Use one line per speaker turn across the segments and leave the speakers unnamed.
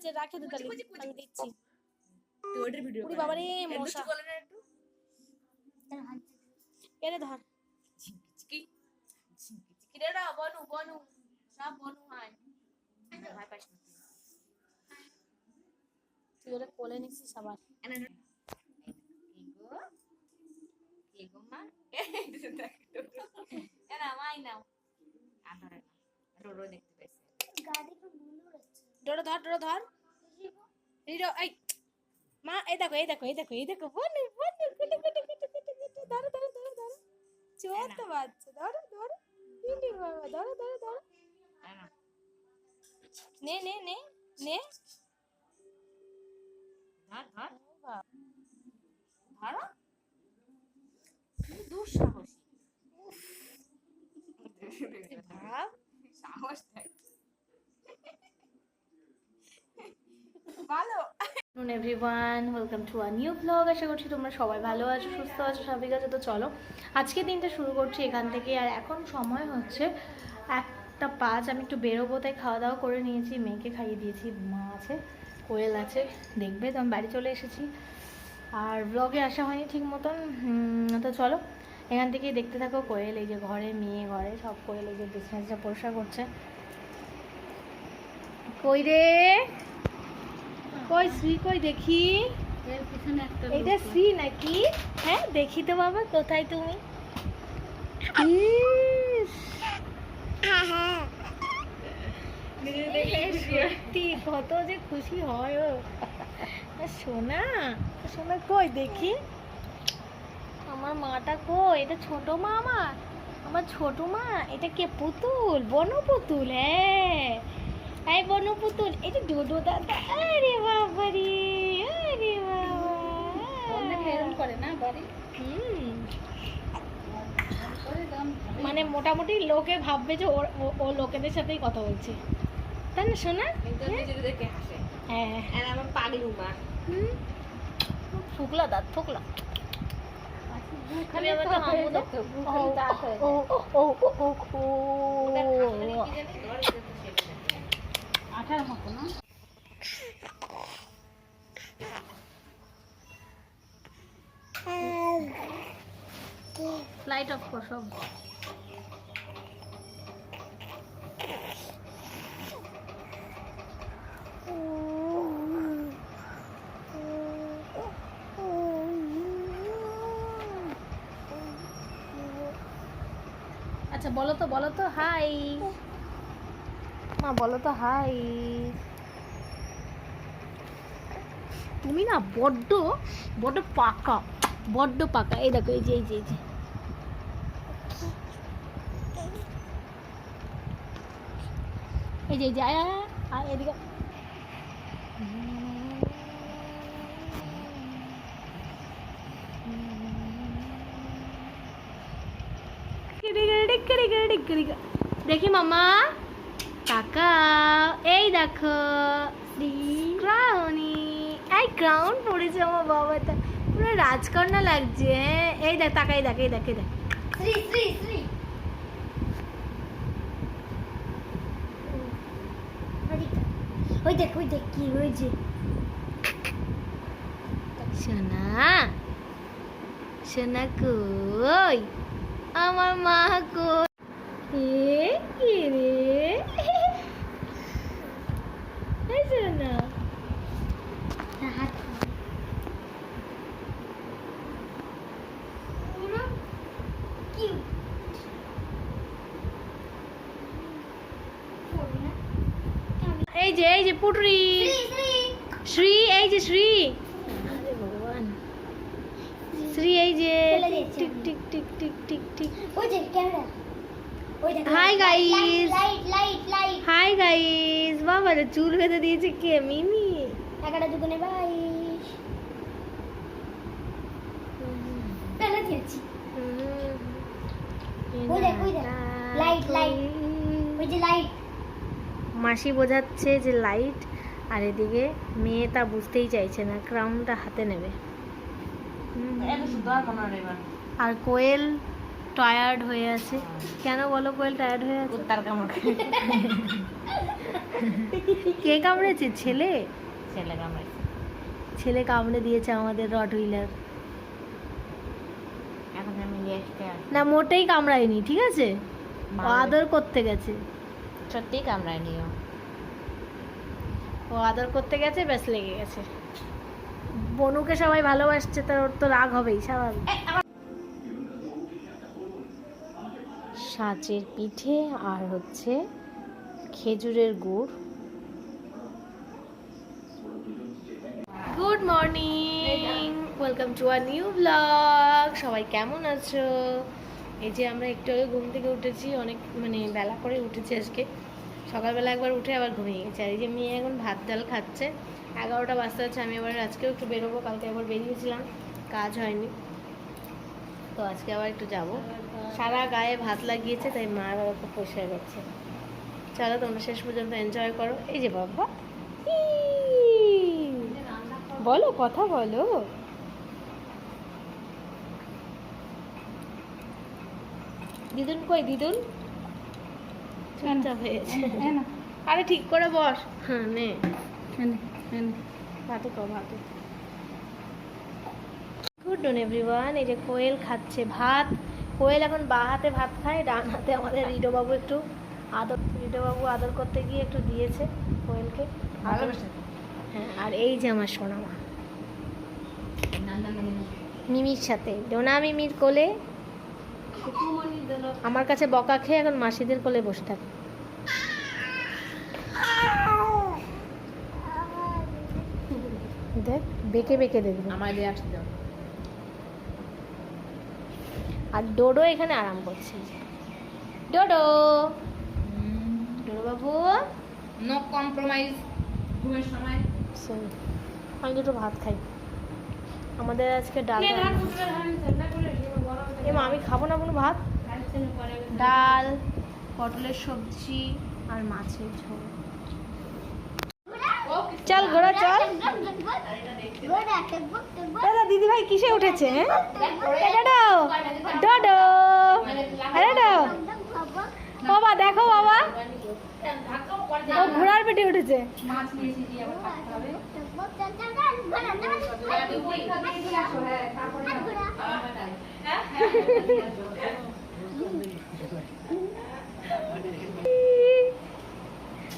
আছে রাখে দে তাহলে। আমি দিচ্ছি।
তুই ওইটার ভিডিও
উড়ি বাবারে মশা।
বলে না একটু?
এনে ধর।
ঝিঙ্কি ঝিঙ্কি ঝিঙ্কি রে রা বনু বনু। সব বনু হয় ভয় পাইস না তুই।
ওরা কোলে নিছিস আবার।
এনে নে। এই গো এই গো মা। এই যে দেখ তো। এরা মাই
ডোরো ধর ডোরো ধর। রিডো এই মা এই দেখো এই দেখো এই দেখো এই দেখো বনু বনু কুটু কুটু কুটু কুটু কুটু ধরো ধরো ধরো ধরো। ছোট বাচ্চা ধরো ধরো। ইন্ডি বাবা ধরো ধরো ধরো।
নে
নে নে নে।
ধর ধর। ধরো। দুঃসাহসী। ভালো।
নুন everyone welcome to a new blog আশা করছি তোমরা সবাই ভালো আছো, সুস্থ আছো, স্বাভাবিক আছো। তো চলো, আজকে দিনটা শুরু করছি এখান থেকে। আর এখন সময় হচ্ছে একটা পাঁচ। আমি একটু বেরোবো, তাই খাওয়া দাওয়া করে নিয়েছি। মেয়েকে খাইয়ে দিয়েছি, মা আছে, কোয়েল আছে, দেখবে তো, আমি বাড়ি চলে এসেছি। আর ব্লগে আসা হয়নি ঠিক মতন। তো চলো, এখান থেকেই দেখতে থাকো। কোয়েল এই যে ঘরে, মেয়ে ঘরে, সব কোয়েল এই যে বিছনাটা পরিষ্কার করছে কই রে? কই শ্রী কই দেখি? এটা শ্রী নাকি? হ্যাঁ দেখি তো বাবা কোথায় তুমি? সত্যি কত যে খুশি হয় ও। সোনা সোনা কই দেখি? আমার মাটা কই? এটা ছোট মা আমার আমার ছোট মা? এটা কে পুতুল? বন পুতুল হ্যাঁ। এই বনু পুতুল এটা ডোডো দাদা আরে বাবা রে আরে বাবা
করে না বাড়ি?
হুম। মানে মোটামুটি লোকে ভাববে যে ও- লোকেদের সাথেই কথা বলছে। তাই না শোনা
হাসে
হ্যাঁ
আর আমার পাগলু মা।
হুম? ফুকলা দাঁত ফুকলা ও, ও, ও, ও, ও।
মতো না
লাইট অফ কর সব আচ্ছা বলো তো বলো তো হাই মা বলো তো হাই তুমি না বড্ড বড্ড পাকা বড্ড পাকা। এই দেখো এই যে এই যে এই যে। এই যে এই যে আয় আয়, আয়, আয় এদিকে। দেখি মামা। কাকা এই দেখো ক্রাউনি এই ক্রাউন পড়েছে আমার বাবাটা। পুরো রাজকন্যা লাগছে হ্যাঁ? এই দেখ তাকাই দেখ এই দেখ এই দেখ।
শ্রী শ্রী শ্রী। ওই দেখ ওই দেখ কি হয়েছে?
সোনা সোনা কই? আমার মা কই? এ কি রে এই সোনা
হাত পুরো কিউট
এই যে এই যে পুটরি।
শ্রী
এই যে শ্রী। শ্রী এই যে। Tick tick tick tick tick tick.
ওই দেখ camera light light
hi guys বাবা রে চুল বেঁধে দিয়েছে কে মিমি?
এগারো দুগুণে বাইশ। পেলে দিয়েছি ওই দেখ, ওই দেখ। Light, light. ওই যে লাইট
মাসি বোঝাচ্ছে যে লাইট আর এদিকে মেয়ে তা বুঝতেই চাইছে না ক্রাউনটা হাতে নেবে। আর কোয়েল টায়ার্ড হয়ে আছে। কেন বলো কোয়েল টায়ার্ড হয়ে আছে?
কুত্তার কামড়
কে কামড়েছে? ছেলে?
ছেলে কামড়েছে।
ছেলে কামড়ে দিয়েছে আমাদের রট হুইলার
এখন আমি নিয়ে আসতে আসি
না মোটেই কামড়ায়নি ঠিক আছে? ও আদর করতে গেছে।
সত্যি কামড়ায় নিও
ও আদর করতে গেছে ব্যাস লেগে গেছে। বনুকে সবাই ভালোবাসছে তার ওর তো রাগ হবেই স্বাভাবিক। সাজের পিঠে আর হচ্ছে খেজুরের গুড়। Good morning! Welcome to our new blog সবাই কেমন আছো? এই যে আমরা একটু আগে ঘুম থেকে উঠেছি, অনেক মানে বেলা করে উঠেছি আজকে। সকালবেলা একবার উঠে আবার ঘুমিয়ে গেছে। আর এই যে মেয়ে এখন ভাত, ডাল খাচ্ছে। এগারোটা বাজতে আছে আমি আবার আজকেও একটু বেরোবো, কালকে আবার বেরিয়েছিলাম। কাজ হয়নি। তো আজকে আবার একটু যাব। সারা গায়ে ভাত লাগিয়েছে, তাই মা বাবা খুব পরিষ্কার করছে। চলো তোমরা শেষ পর্যন্ত এনজয় করো। এই যে বাবা! বলো, কথা বলো। দিদুন কই দিদুন? চুপচাপ হয়েছে আরে ঠিক করে বস। হ্যাঁ নে। ভাতে কর ভাতে। গুড ডন এভরিওয়ান এই যে কোয়েল খাচ্ছে ভাত। কোয়েল এখন বা হাতে ভাত খায় ডান হাতে আমাদের রিডো বাবু একটু আদর রিডো বাবু আদর করতে গিয়ে একটু দিয়েছে কোয়েলকে। হ্যাঁ আর এই যে আমার সোনা মা মিমির সাথে। ডোনা মিমির কোলে আমার কাছে বকা খেয়ে এখন মাসিদের কোলে বসে থাকে। দেখ বেঁকে বেঁকে দেখবে। আর ডোডো এখানে আরাম করছে। ডোডো! ডোডো বাবু।
নো কম্প্রোমাইজ ঘুমের সময়।
আমি দুটো ভাত খাই। আমাদের আজকে ডাল এমা আমি খাব না কোনো ভাত ডাল পটলের সবজি আর মাছের ঝোল চল ঘোড়া চল দাদা দিদি ভাই কিসে উঠেছে হ্যাঁ ফেটে উঠেছে।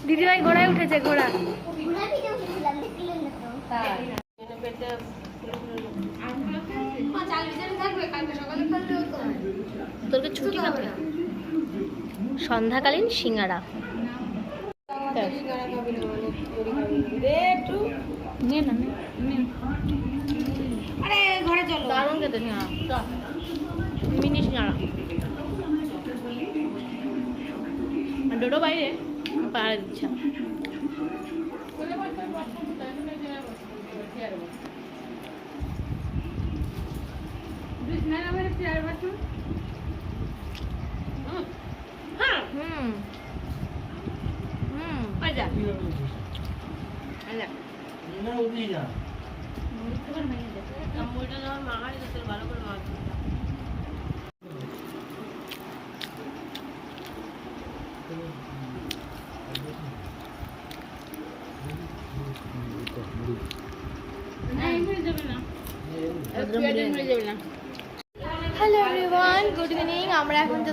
দিদিভাই ঘোড়ায় উঠেছে ঘোড়া। তোরকে ছুটি সন্ধ্যাকালীন সিঙ্গারা। নে না নে।
আরে ঘরে চলো
দারুণ খেতে ডোডো বাইরে পাড়া দিচ্ছে হুম જા అలా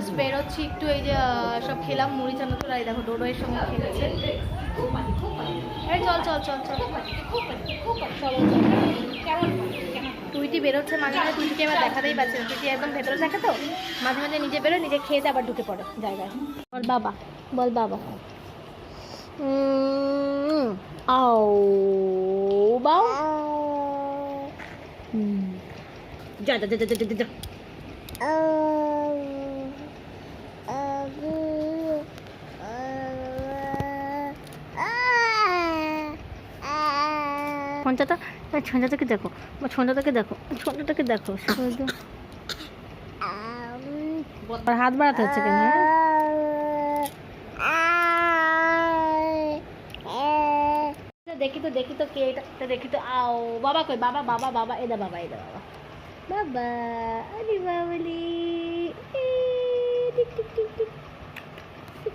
জাস্ট বেরোচ্ছি একটু এই যে সব খেলাম মুড়ি চানাচুর আর এই দেখো ডোডো এর সঙ্গে খেলেছে। চল চল চল চল। টুইটি বেরোচ্ছে মাঝে মাঝে টুইটিকে এবার দেখাতেই পারছে না। টুইটি একদম ভেতরে থাকে তো মাঝে মাঝে নিজে বেরোয় নিজে খেয়ে আবার ঢুকে পড়ে জায়গায়। বল বাবা বল বাবা। আও বাও। যা যা যা যা যা, যা। ছঞ্চাটা ছঞ্চাটাকে দেখো, বা ছঞ্চাটাকে দেখো ছঞ্চাটাকে দেখো হাত বাড়াতে হচ্ছে কেন হ্যাঁ? দেখি তো দেখি তো কে এটা দেখি তো, আও, বাবা কই, বাবা বাবা বাবা এদা বাবা এদা বাবা। বাবা, আরে Babli tick tick tick tick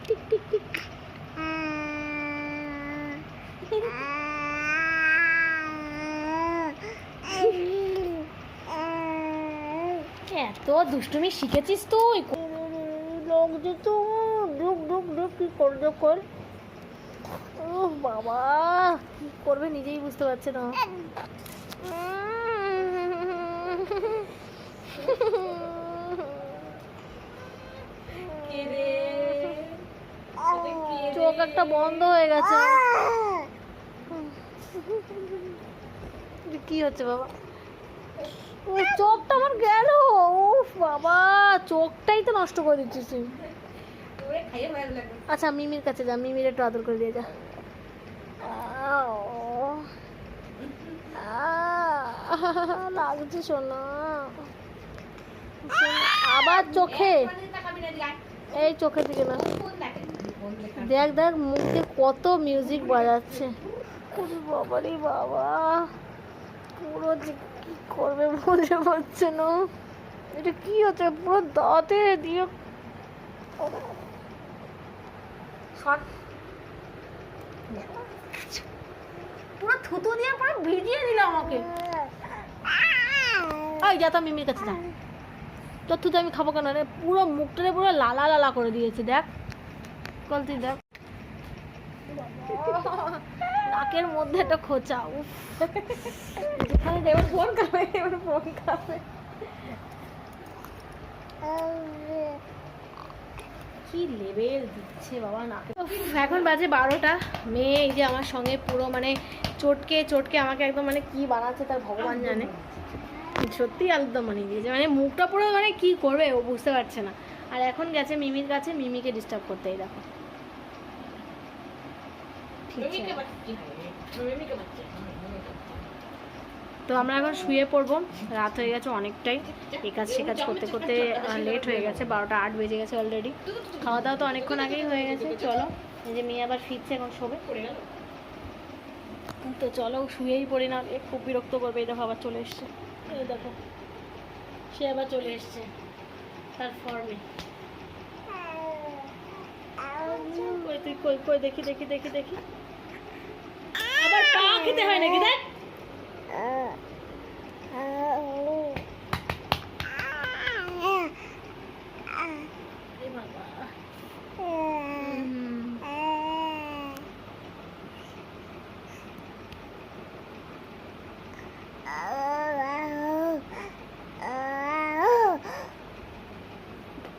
tick tick tick. এত দুষ্টুমি শিখেছিস তুই? লোক যে তো। ডুক ডুক ডুক কি কর ডুক কর। ও বাবা কি করবে নিজেই বুঝতে পারছে না? চোখ একটা বন্ধ হয়ে গেছে। কি হচ্ছে বাবা? ও চোখটা আমার গেল। উফ বাবা চোখটাই তো নষ্ট করে দিচ্ছিস তুই। আচ্ছা মিমির কাছে যা মিমির একটু আদর করে দিয়ে যা। লাগছে শোনা, আবার চোখে? এই চোখের দিকে না। দেখ। দেখ মুখে কত মিউজিক বাজাচ্ছে। ওরে বাবা রে বাবা। পুরো যে কি করবে বুঝে পারছে না। এটা কি হচ্ছে? পুরো দাঁতে দিয়ে পুরো থুতু দিয়ে পুরো ভিজিয়ে দিল আমাকে। এই যা তো মিমির কাছে যা। তোর থুতু আমি খাব কেন রে? পুরো মুখটারে পুরো লালা লালা করে দিয়েছে, দেখ। কল তুই দেখ। নাকের মধ্যে একটা খোঁচা, উফ। যেখানে দেব ফোন খাবে, এবার ফোন খাবে। কি লেভেল দিচ্ছে বাবা নাকে এখন বাজে বারোটা। মেয়ে এই যে আমার সঙ্গে পুরো মানে চটকে চটকে আমাকে একদম মানে কি বানাচ্ছে তার ভগবান জানে। সত্যি আলুদম বানিয়ে দিয়েছে মানে মুখটা পুরো মানে কি করবে ও বুঝতে পারছে না। আর এখন গেছে মিমির কাছে, মিমিকে ডিস্টার্ব করতে এই দেখো। ফিরছে না। তো আমরা এখন শুয়ে পড়ব। রাত হয়ে গেছে অনেকটাই। এ কাজ সে কাজ করতে করতে লেট হয়ে গেছে, বারোটা আট বেজে গেছে অলরেডি খাওয়া দাওয়া তো অনেকক্ষণ আগেই হয়ে গেছে, চলো। যে মেয়ে আবার ফিরছে এখন শোবে তো চলো, শুয়েই পড়ি না খুব বিরক্ত করবে, এই দেখো আবার চলে এসছে। দেখো, সে আবার চলে এসছে, তার ফর্মে তুই কই কই, দেখি দেখি দেখি দেখি। আবার পা খেতে হয় নাকি, দেখ।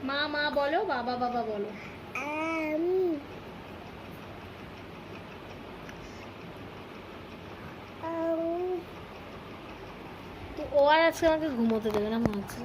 মা মা বলো বাবা বাবা বলো তো ও আর আজকে আমাকে ঘুমোতে দেবে না মনে হচ্ছে।